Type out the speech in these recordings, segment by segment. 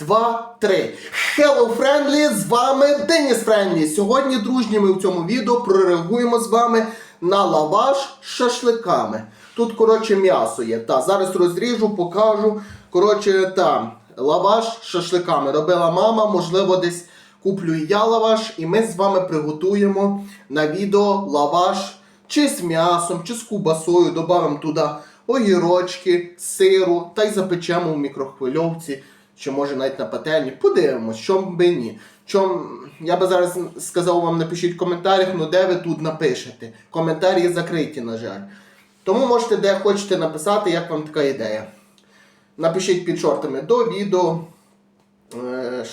два, три. Hello, Friendly! З вами Деніс Френдлі. Сьогодні, дружні, ми в цьому відео прореагуємо з вами на лаваш з шашликами. Тут, коротше, м'ясо є. Та, зараз розріжу, покажу. Коротше, там, лаваш з шашликами. Робила мама, можливо, десь куплю і я лаваш, і ми з вами приготуємо на відео лаваш чи з м'ясом, чи з кубасою. Добавимо туди огірочки, сиру та й запечемо в мікрохвильовці, чи може навіть на пательні. Подивимось, чом би ні. Чом... Я би зараз сказав вам, напишіть в коментарях, ну де ви тут напишете. Коментарі закриті, на жаль. Тому можете де хочете написати, як вам така ідея. Напишіть під шортами до відео. Е,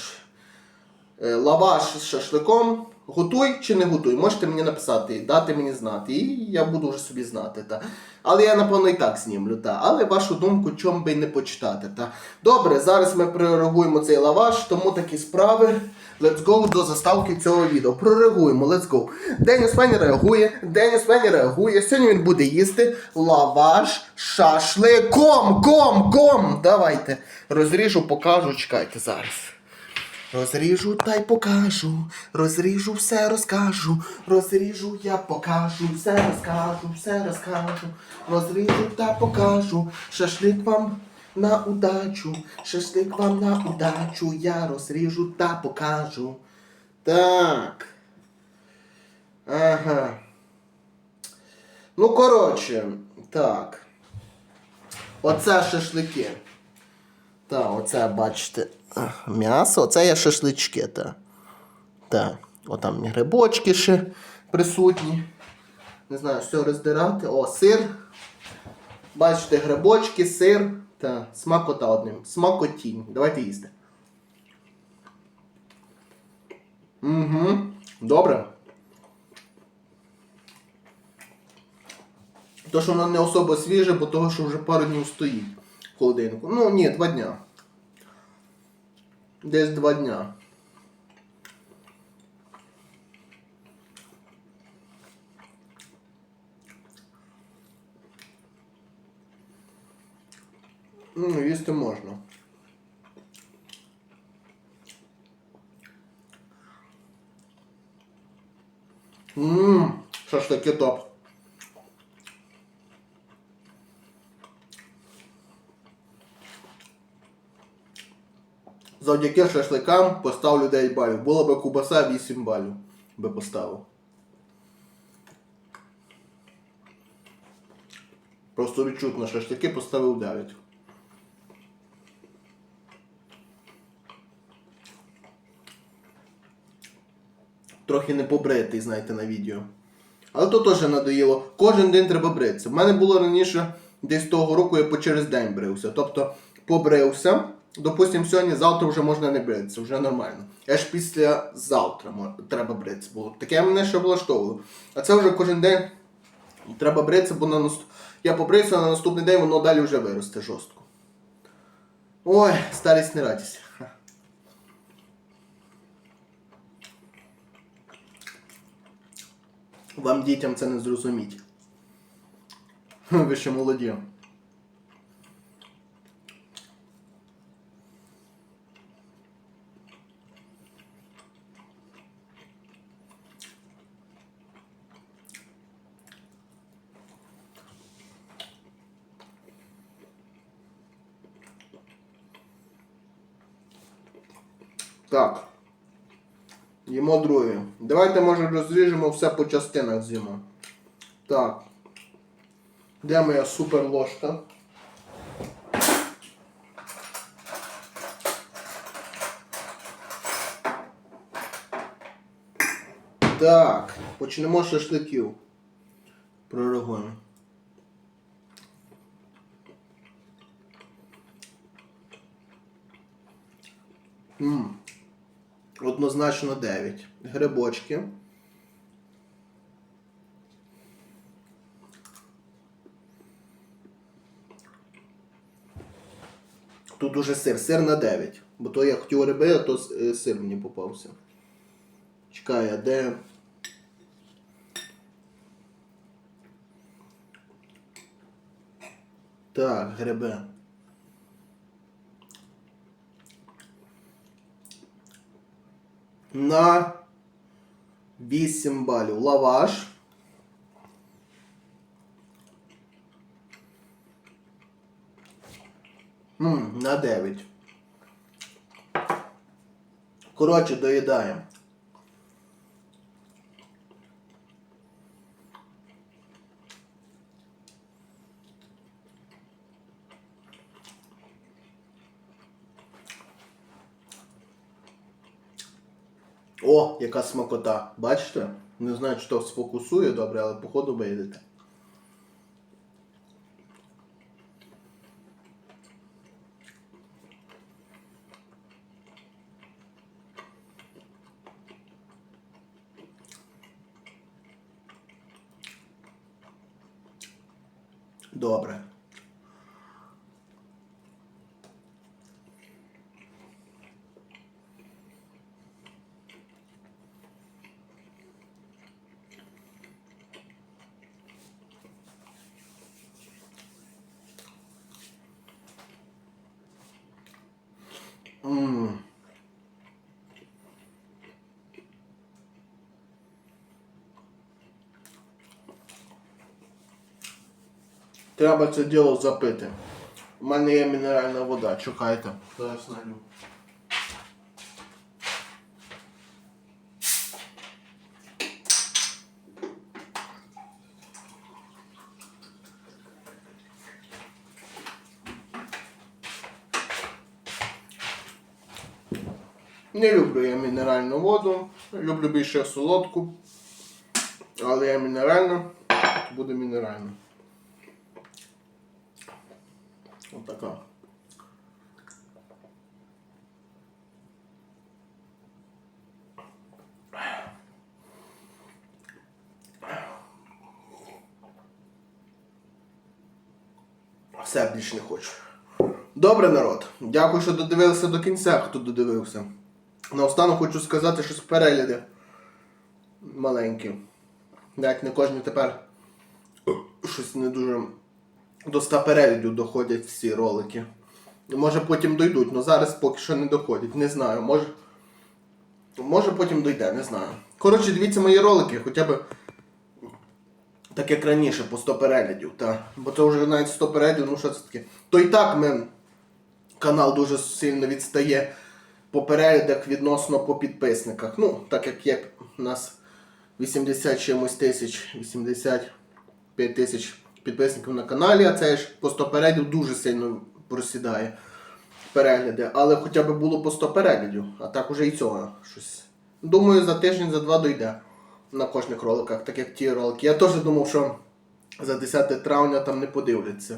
е, лаваш з шашликом. Готуй чи не готуй, можете мені написати, дати мені знати, і я буду вже собі знати. Та. Але я, напевно, і так знімлю. Та. Але вашу думку, чом би не почитати. Та. Добре, зараз ми прореагуємо цей лаваш, тому такі справи. Let's go до заставки цього відео. Прореагуємо, let's go. Деніс Фені реагує, Деніс Фені реагує. Сьогодні він буде їсти лаваш шашликом. Ком, ком. Давайте. Розріжу, покажу, чекайте зараз. Розріжу та й покажу, розріжу, все розкажу, розріжу, я покажу, все розкажу, все розкажу, розріжу та покажу, шашлик вам на удачу, шашлик вам на удачу, я розріжу та покажу. Так. Ага. Ну, коротше, так. Оце шашлики. Та, оце бачите м'ясо, оце є шашлички. Та. Та. О, там грибочки ще присутні. Не знаю, все роздирати. О, сир. Бачите, грибочки, сир. Та, смакота одним. Смакотінь. Давайте їсти. Угу. Добре. То, що воно не особо свіже, бо того, що вже пару днів стоїть в холодильнику. Ну, ні, два дня. Десь два дня. Ну, їсти можна. Ммм, шашлики топ. Завдяки шашликам поставлю 9 балів. Була би кубаса 8 балів би поставив. Просто відчутно шашлики поставив 9. Трохи не побритий, знаєте, на відео. Але то теж надоїло. Кожен день треба бритися. У мене було раніше десь того року я по через день брився. Тобто побрився. Допустим, сьогодні, завтра вже можна не бритися, вже нормально. Аж після завтра треба бритися було. Таке мене ще влаштовувало. А це вже кожен день треба бритися, бо на наст... я побрився, а на наступний день воно далі вже виросте жорстко. Ой, старість не радість. Вам дітям це не зрозуміть. Ви ще молоді. Так. Їмо друге. Давайте, може, розріжемо все по частинах з'їмо. Так. Де моя супер ложка? Так, почнемо з шашликів. Пророгуємо. Ммм. Однозначно 9. Грибочки. Тут уже сир. Сир на 9. Бо то я хотів риби, а то е, сир мені попався. Чекай, де. Так, гриби. На 8 балів. Лаваш. М, на 9. Коротше, доїдаємо. О, яка смакота. Бачите? Не знаю, чи то сфокусує добре, але походу вийдете. Добре. М. Треба це діло запити. У мене є мінеральна вода, чекайте. Зараз налю. Не люблю я мінеральну воду, люблю більше солодку. Але я мінеральна, буде мінеральна. Отака. Все більше не хочу. Добре, народ. Дякую, що додивилися до кінця, хто додивився. Наостанок хочу сказати, що з перегляди маленькі. Як не кожен тепер щось не дуже до 100 переглядів доходять всі ролики. Може потім дойдуть, але зараз поки що не доходять. Не знаю. Може, може потім дойде, не знаю. Коротше, дивіться мої ролики, хоча б так як раніше, по 100 переглядів. Та. Бо це вже навіть 100 переглядів, ну що це таке. То і так ми, канал дуже сильно відстає по переглядах відносно по підписниках. Ну, так як є у нас 80 чимось тисяч, 85 тисяч підписників на каналі, а це ж по 100 переглядів дуже сильно просідає перегляди. Але хоча б було по 100 переглядів, а так уже і цього щось. Думаю, за тиждень, за два дойде на кожних роликах, так як ті ролики. Я теж думав, що за 10 травня там не подивляться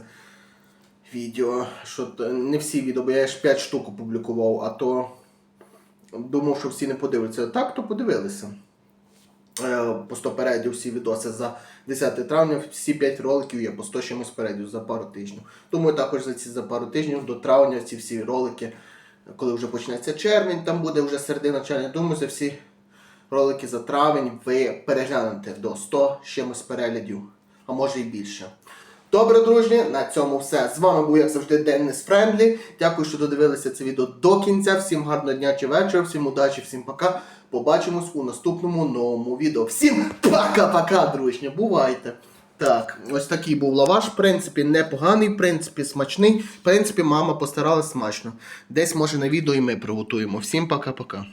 відео. Що не всі відео, бо я ж 5 штук опублікував, а то думав, що всі не подивляться. Так, то подивилися. Е, По 100 передів всі відоси за 10 травня, всі 5 роликів є по 100 чимось передів за пару тижнів. Думаю, також за ці за пару тижнів до травня ці всі ролики, коли вже почнеться червень, там буде вже середина червня. Думаю, за всі ролики за травень ви переглянете до 100 чимось переглядів, а може і більше. Добре, дружні, на цьому все. З вами був, як завжди, Деннис Френдлі. Дякую, що додивилися це відео до кінця. Всім гарного дня чи вечора, всім удачі, всім пока. Побачимось у наступному новому відео. Всім пока-пока, дружні. Бувайте! Так, ось такий був лаваш, в принципі, непоганий, в принципі, смачний. В принципі, мама постаралась смачно. Десь, може, на відео і ми приготуємо. Всім пока-пока.